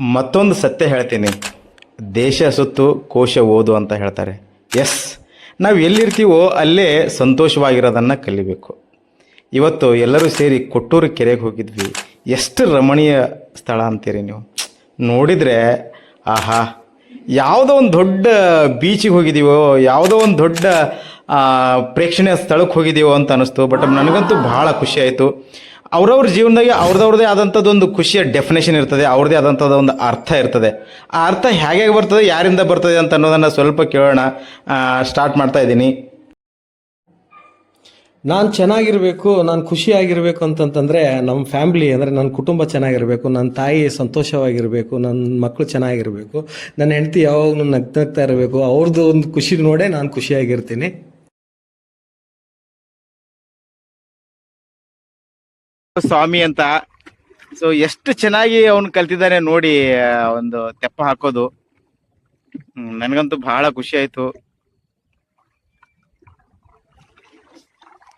ಮತ್ತೊಂದು ಸತ್ಯ ಹೇಳ್ತೀನಿ. ದೇಶ ಸುತ್ತು ಕೋಶ ಓದು ಅಂತ ಹೇಳ್ತಾರೆ. ಎಸ್ ನಾವು ಎಲ್ಲಿರ್ತೀವೋ ಅಲ್ಲೇ ಸಂತೋಷವಾಗಿರೋದನ್ನು ಕಲಿಬೇಕು. ಇವತ್ತು ಎಲ್ಲರೂ ಸೇರಿ ಕೊಟ್ಟೂರು ಕೆರೆಗೆ ಹೋಗಿದ್ವಿ. ಎಷ್ಟು ರಮಣೀಯ ಸ್ಥಳ ಅಂತೀರಿ ನೀವು? ನೋಡಿದರೆ, ಆಹಾ, ಯಾವುದೋ ಒಂದು ದೊಡ್ಡ ಬೀಚಿಗೆ ಹೋಗಿದ್ದೀವೋ ಯಾವುದೋ ಒಂದು ದೊಡ್ಡ ಪ್ರೇಕ್ಷಣೀಯ ಸ್ಥಳಕ್ಕೆ ಹೋಗಿದ್ದೀವೋ ಅಂತ ಅನ್ನಿಸ್ತು ಬಟ್ ನನಗಂತೂ ಭಾಳ ಖುಷಿ ಆಯಿತು. ಅವ್ರವ್ರ ಜೀವನದಾಗೆ ಅವ್ರದವ್ರದೇ ಆದಂಥದ್ದು ಒಂದು ಖುಷಿಯ ಡೆಫಿನೇಷನ್ ಇರ್ತದೆ ಅವ್ರದ್ದೇ ಆದಂಥದ್ದು ಒಂದು ಅರ್ಥ ಇರ್ತದೆ. ಆ ಅರ್ಥ ಹೇಗೆ ಬರ್ತದೆ, ಯಾರಿಂದ ಬರ್ತದೆ ಅಂತ ಅನ್ನೋದನ್ನು ಸ್ವಲ್ಪ ಕೇಳೋಣ. ಸ್ಟಾರ್ಟ್ ಮಾಡ್ತಾ ಇದ್ದೀನಿ. ನಾನು ಚೆನ್ನಾಗಿರಬೇಕು, ನಾನು ಖುಷಿಯಾಗಿರಬೇಕು ಅಂತಂತಂದರೆ ನಮ್ಮ ಫ್ಯಾಮ್ಲಿ ಅಂದರೆ ನನ್ನ ಕುಟುಂಬ ಚೆನ್ನಾಗಿರಬೇಕು ನನ್ನ ತಾಯಿ ಸಂತೋಷವಾಗಿರಬೇಕು ನನ್ನ ಮಕ್ಕಳು ಚೆನ್ನಾಗಿರಬೇಕು ನನ್ನ ಹೆಂಡತಿ ಯಾವಾಗಲೂ ನಗ್ತಾ ಇರಬೇಕು ಅವ್ರದ್ದು ಒಂದು ಖುಷಿ ನೋಡೇ ನಾನು ಖುಷಿಯಾಗಿರ್ತೀನಿ. ಸ್ವಾಮಿ ಅಂತ. ಸೊ ಎಷ್ಟು ಚೆನ್ನಾಗಿ ಅವನು ಕಲ್ತಿದ್ದಾನೆ ನೋಡಿ ಒಂದು ತೆಪ್ಪ ಹಾಕೋದು. ನನಗಂತೂ ಬಹಳ ಖುಷಿ ಆಯ್ತು.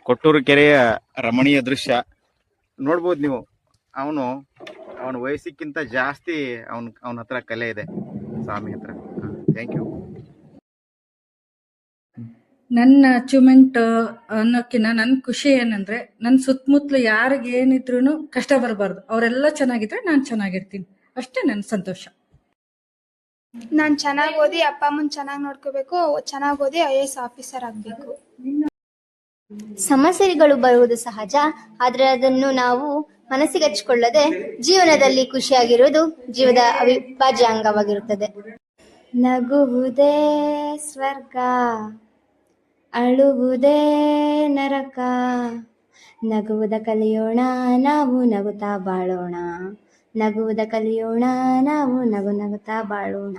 ಕೊಟ್ಟೂರು ಕೆರೆಯ ರಮಣೀಯ ದೃಶ್ಯ. ನೋಡ್ಬೋದು ನೀವು, ಅವನು, ಅವನ ವಯಸ್ಸಿಕ್ಕಿಂತ ಜಾಸ್ತಿ ಅವನ ಅವನ ಹತ್ರ ಕಲೆ ಇದೆ. ಸ್ವಾಮಿ ಹತ್ರ. ಥ್ಯಾಂಕ್ ಯು ನನ್ನ ಅಚೀವ್ಮೆಂಟ್ ಅನ್ನೋಕ್ಕಿಂತ ನನ್ನ ಖುಷಿ ಏನಂದ್ರೆ ನನ್ನ ಸುತ್ತಮುತ್ತಲು ಯಾರಿಗೇನಿದ್ರು ಕಷ್ಟ ಬರಬಾರ್ದು. ಅವರೆಲ್ಲ ಚೆನ್ನಾಗಿದ್ರೆ ನಾನು ಚೆನ್ನಾಗಿರ್ತೀನಿ. ಅಷ್ಟೇ ನನ್ನ ಸಂತೋಷ. ನಾನು ಚೆನ್ನಾಗಿ ಓದಿ ಅಪ್ಪ ಅಮ್ಮನ ಚೆನ್ನಾಗಿ ನೋಡ್ಕೋಬೇಕು ಚೆನ್ನಾಗಿ ಓದಿ ಐ ಎಸ್ ಆಫೀಸರ್ ಆಗಬೇಕು. ಸಮಸ್ಯೆಗಳು ಬರುವುದು ಸಹಜ ಆದರೆ ಅದನ್ನು ನಾವು ಮನಸ್ಸಿಗೆ ಹಚ್ಚಿಕೊಳ್ಳದೆ ಜೀವನದಲ್ಲಿ ಖುಷಿಯಾಗಿರುವುದು ಜೀವದ ಅವಿಭಾಜ್ಯ ಅಂಗವಾಗಿರುತ್ತದೆ. ನಗುವುದೇ ಸ್ವರ್ಗ. ಅಳುವುದೇ ನರಕ. ನಗುವುದ ಕಲಿಯೋಣ ನಾವು ನಗುತ್ತಾ ಬಾಳೋಣ. ನಗುವುದ ಕಲಿಯೋಣ ನಾವು ನಗು ನಗುತ್ತಾ ಬಾಳೋಣ.